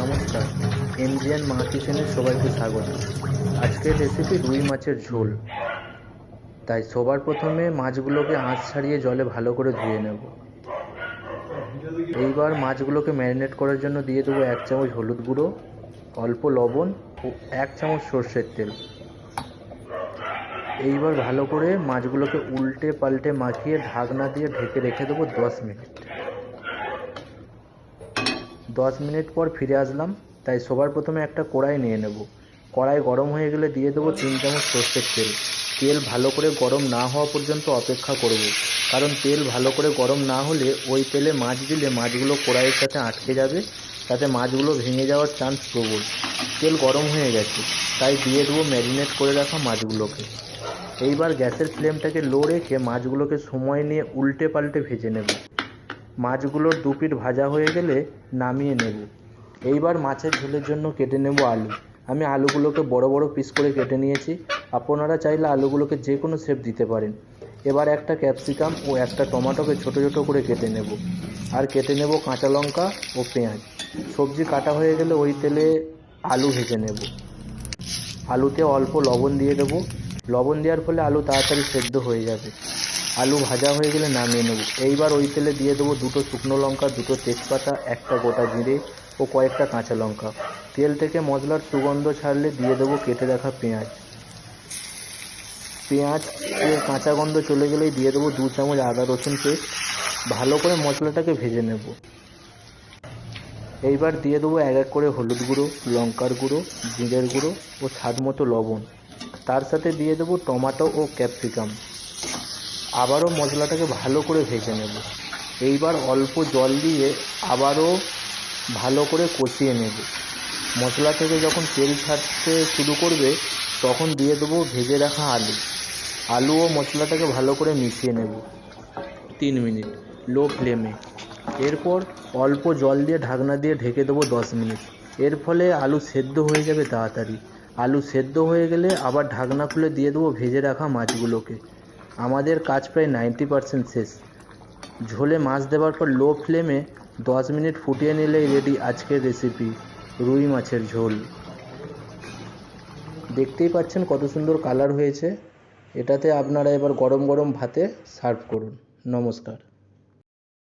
নমস্কার। এমজিএন মা কিচেনে সবাইকে স্বাগত। আজকের রেসিপি রুই মাছের ঝোল। তাই সবার প্রথমে মাছগুলোকে আঁচ ছাড়িয়ে জলে ভালো করে ধুয়ে নেব। এইবার মাছগুলোকে ম্যারিনেট করার জন্য দিয়ে দেবো এক চামচ হলুদ গুঁড়ো, অল্প লবণ ও এক চামচ সর্ষের তেল। এইবার ভালো করে মাছগুলোকে উল্টে পাল্টে মাখিয়ে ঢাকনা দিয়ে ঢেকে রেখে দেবো দশ মিনিট। দশ মিনিট পর ফিরে আসলাম, তাই সবার প্রথমে একটা কড়াই নিয়ে নেব। কড়াই গরম হয়ে গেলে দিয়ে দেবো তিন চামচ সর্ষের তেল। তেল ভালো করে গরম না হওয়া পর্যন্ত অপেক্ষা করব, কারণ তেল ভালো করে গরম না হলে ওই তেলে মাছ দিলে মাছগুলো কড়াইয়ের সাথে আটকে যাবে, তাতে মাছগুলো ভেঙে যাওয়ার চান্স প্রবল। তেল গরম হয়ে গেছে, তাই দিয়ে দেবো ম্যারিনেট করে রাখা মাছগুলোকে। এইবার গ্যাসের ফ্লেমটাকে লো রেখে মাছগুলোকে সময় নিয়ে উল্টে পাল্টে ভেজে নেব। মাছগুলোর দু পিঠ ভাজা হয়ে গেলে নামিয়ে নেব। এইবার মাছের ঝোলের জন্য কেটে নেব আলু। আমি আলুগুলোকে বড় বড় পিস করে কেটে নিয়েছি। আপনারা চাইলে আলুগুলোকে যে কোনো শেপ দিতে পারেন। এবার একটা ক্যাপসিকাম ও একটা টমেটোকে ছোটো ছোটো করে কেটে নেব। আর কেটে নেব কাঁচা লঙ্কা ও পেঁয়াজ। সবজি কাটা হয়ে গেলে ওই তেলে আলু ভেজে নেব। আলুতে অল্প লবণ দিয়ে দেবো। লবণ দেওয়ার ফলে আলু তাড়াতাড়ি সেদ্ধ হয়ে যাবে। আলু ভাজা হয়ে গেলে নামিয়ে নেব। এইবার ওই তেলে দিয়ে দেবো দুটো শুকনো লঙ্কা, দুটো তেজপাতা, একটা গোটা জিরে ও কয়েকটা কাঁচা লঙ্কা। তেল থেকে মশলার সুগন্ধ ছাড়লে দিয়ে দেবো কেটে রাখা পেঁয়াজ। পেঁয়াজ এর কাঁচা গন্ধ চলে গেলেই দিয়ে দেবো দু চামচ আদা রসুন পেস্ট। ভালো করে মশলাটাকে ভেজে নেব। এইবার দিয়ে দেবো এক এক করে হলুদ গুঁড়ো, লঙ্কার গুঁড়ো, জিরের গুঁড়ো ও স্বাদ মতো লবণ। তার সাথে দিয়ে দেবো টমাটো ও ক্যাপসিকাম। আবারও মশলাটাকে ভালো করে ভেজে নেব। এইবার অল্প জল দিয়ে আবারও ভালো করে কষিয়ে নেব। মশলা থেকে যখন তেল ছাড়তে শুরু করবে, তখন দিয়ে দেবো ভেজে রাখা আলু। আলু ও মশলাটাকে ভালো করে মিশিয়ে নেব। তিন মিনিট, লো ফ্লেমে। এরপর অল্প জল দিয়ে ঢাকনা দিয়ে ঢেকে দেবো দশ মিনিট। এর ফলে আলু সেদ্ধ হয়ে যাবে তাড়াতাড়ি। আলু সেদ্ধ হয়ে গেলে আবার ঢাকনা খুলে দিয়ে দেবো ভেজে রাখা মাছগুলোকে। আমাদের কাজ প্রায় নাইনটি পারসেন্ট শেষ। ঝোলে মাছ দেওয়ার পর লো ফ্লেমে দশ মিনিট ফুটিয়ে নিলেই রেডি আজকের রেসিপি রুই মাছের ঝোল। দেখতেই পাচ্ছেন কত সুন্দর কালার হয়েছে। এটাতে আপনারা এবার গরম গরম ভাতে সার্ভ করুন। নমস্কার।